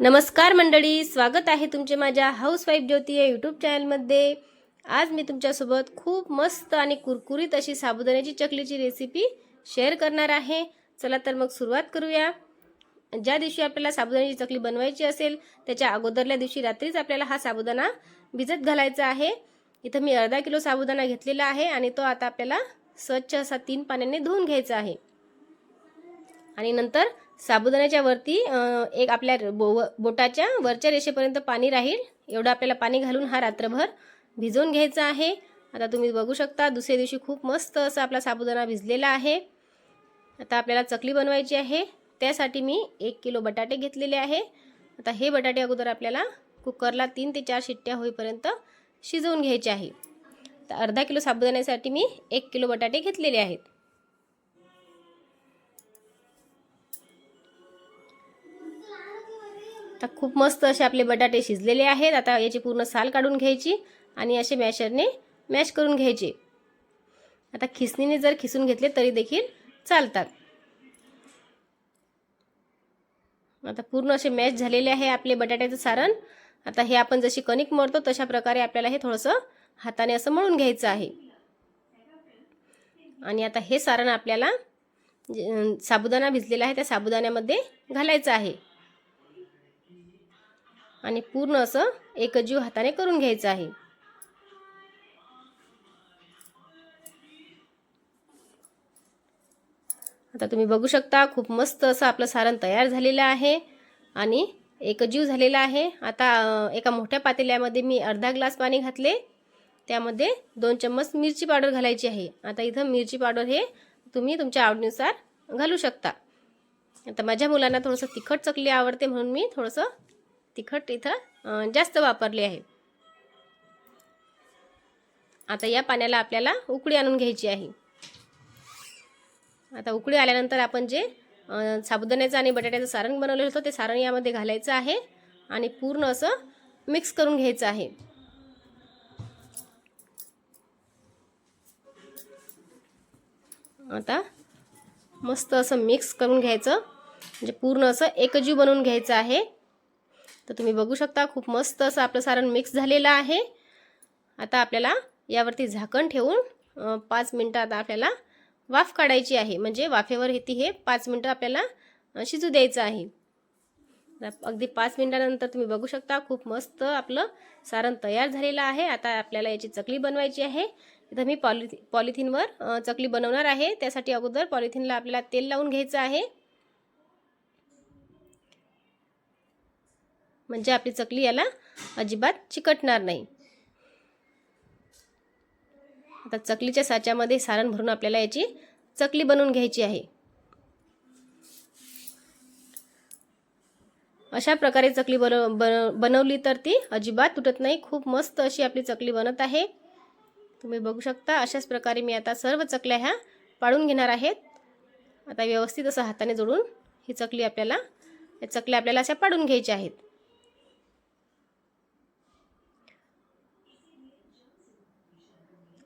नमस्कार मंडळी स्वागत आहे तुमचे माझ्या हाऊसवाईफ ज्योती या यूट्यूब चॅनलमध्ये आज मी तुमच्यासोबत खूप मस्त आणि कुरकुरीत अशी साबुदाण्याची चकलीची रेसिपी शेअर करणार आहे. चला तर मग सुरुवात करूया. ज्या दिवशी आपल्याला साबुदाण्याची चकली बनवायची असेल त्याच्या अगोदरल्या दिवशी रात्रीच आपल्याला हा साबुदाणा भिजत घालायचा आहे. इथं मी अर्धा किलो साबुदाणा घेतलेला आहे आणि तो आता आपल्याला स्वच्छ असा तीन पाण्याने धुवून घ्यायचा आहे. आणि नंतर साबुदाण्याच्या वरती एक आपल्या बो बोटाच्या वरच्या रेषेपर्यंत पाणी राहील. एवढं आपल्याला पाणी घालून हा रात्रभर भिजवून घ्यायचा आहे. आता तुम्ही बघू शकता दुसऱ्या दिवशी खूप मस्त असा आपला साबुदाणा भिजलेला आहे. आता आपल्याला चकली बनवायची आहे. त्यासाठी मी एक किलो बटाटे घेतलेले आहे. आता हे बटाटे अगोदर आपल्याला कुकरला तीन ते चार शिट्ट्या होईपर्यंत शिजवून घ्यायचे आहे. तर अर्धा किलो साबुदाण्यासाठी मी एक किलो बटाटे घेतलेले आहेत. आता खूप मस्त असे आपले बटाटे शिजलेले आहेत. आता याची पूर्ण साल काढून घ्यायची आणि असे मॅशरने मॅश करून घ्यायचे. आता खिसणीने जर खिसून घेतले तरी देखील चालतात. आता पूर्ण असे मॅश झालेले आहे आपले बटाट्याचं सारण. आता हे आपण जशी कणिक मळतो तशा प्रकारे आपल्याला हे थोडंसं हाताने असं मळून घ्यायचं आहे. आणि आता हे सारण आपल्याला जे- साबुदाणा भिजलेला आहे त्या साबुदाण्यामध्ये घालायचं आहे. आणि पूर्ण असं एकजीव हाताने करून घ्यायचं आहे. आता तुम्ही बघू शकता खूप मस्त असं आपलं सारण तयार झालेलं आहे आणि एकजीव झालेला आहे. आता एका मोठ्या पातेल्यामध्ये मी अर्धा ग्लास पाणी घातले. त्यामध्ये दोन चम्मच मिरची पावडर घालायची आहे. आता इथं मिरची पावडर हे तुम्ही तुमच्या आवडीनुसार घालू शकता. आता माझ्या मुलांना थोडंसं तिखट चकली आवडते म्हणून मी थोडंसं तिखट इथं जास्त वापरली आहे. आता या पाण्याला आपल्याला उकळी आणून घ्यायची आहे. आता उकळी आल्यानंतर आपण जे साबुदाण्याचं आणि बटाट्याचं सारण बनवलेलं होतं ते सारण यामध्ये घालायचं आहे आणि पूर्ण असं मिक्स करून घ्यायचं आहे. आता मस्त असं मिक्स करून घ्यायचं म्हणजे पूर्ण असं एकजीव बनवून घ्यायचं आहे. तर तुम्ही बघू शकता खूप मस्त असं आपलं सारण मिक्स झालेलं आहे. आता आपल्याला यावरती झाकण ठेवून पाच मिनटं आता आपल्याला वाफ काढायची आहे. म्हणजे वाफेवर येते हे पाच मिनटं आपल्याला शिजू द्यायचं आहे. अगदी पाच मिनटानंतर तुम्ही बघू शकता खूप मस्त आपलं सारण तयार झालेलं आहे. आता आपल्याला याची चकली बनवायची आहे. इथं मी पॉलिथि पॉलिथिनवर चकली बनवणार आहे. त्यासाठी अगोदर पॉलिथिनला आपल्याला तेल लावून घ्यायचं आहे. म्हणजे आपली चकली याला अजिबात चिकटणार नाही. आता चकलीच्या साच्यामध्ये सारण भरून आपल्याला याची चकली बनवून घ्यायची आहे. अशा प्रकारे चकली बनव बन बनवली तर ती अजिबात तुटत नाही. खूप मस्त अशी आपली चकली बनत आहे. तुम्ही बघू शकता अशाच प्रकारे मी आता सर्व चकल्या ह्या पाडून घेणार आहेत. आता व्यवस्थित असं हाताने जोडून ही चकली आपल्याला या चकल्या आपल्याला अशा पाडून घ्यायच्या आहेत.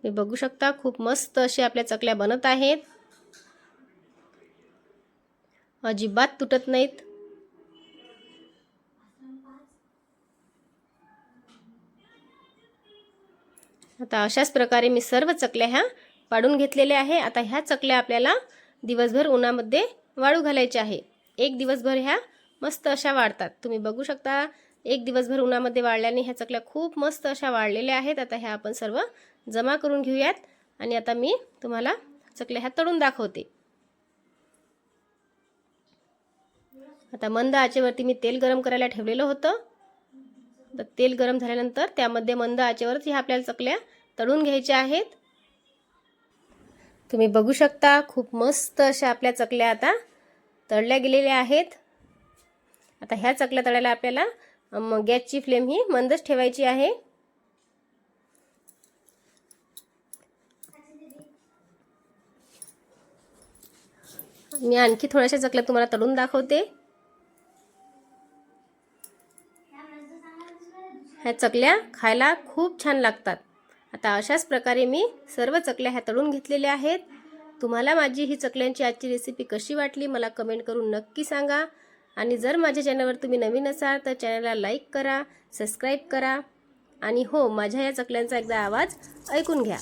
तुम्ही बघू शकता खूप मस्त अशी आपल्या चकल्या बनत आहेत. अजिबात तुटत नाहीत. आता अशाच प्रकारे मी सर्व चकल्या ह्या पाडून घेतलेल्या आहे. आता ह्या चकल्या आपल्याला दिवसभर उन्हामध्ये वाळू घालायच्या आहे. एक दिवसभर ह्या मस्त अशा वाढतात. तुम्ही बघू शकता एक दिवसभर उन्हामध्ये वाळल्याने ह्या चकल्या खूप मस्त अशा वाळलेल्या आहेत. आता ह्या आपण सर्व जमा करून घेऊयात. आणि आता मी तुम्हाला चकल्या ह्या तळून दाखवते. आता मंद आचेवरती मी तेल गरम करायला ठेवलेलं होतं. तर तेल गरम झाल्यानंतर त्यामध्ये मंद आचेवरच ह्या आपल्याला चकल्या तळून घ्यायच्या आहेत. तुम्ही बघू शकता खूप मस्त अशा आपल्या चकल्या आता तळल्या गेलेल्या आहेत. आता ह्या चकल्या तळायला आपल्याला मग गॅसची फ्लेम ही मंदच ठेवायची आहे. मी आणखी थोड्याशा चकल्या तुम्हाला तळून दाखवते. ह्या चकल्या खायला खूप छान लागतात. आता अशाच प्रकारे मी सर्व चकल्या ह्या तळून घेतलेल्या आहेत. तुम्हाला माझी ही चकल्यांची आजची रेसिपी कशी वाटली मला कमेंट करून नक्की सांगा. आणि जर माझ्या चॅनलवर तुम्ही नवीन असाल तर चॅनलला लाईक करा सबस्क्राईब करा आणि हो माझ्या या चकल्यांचा एकदा आवाज ऐकून घ्या.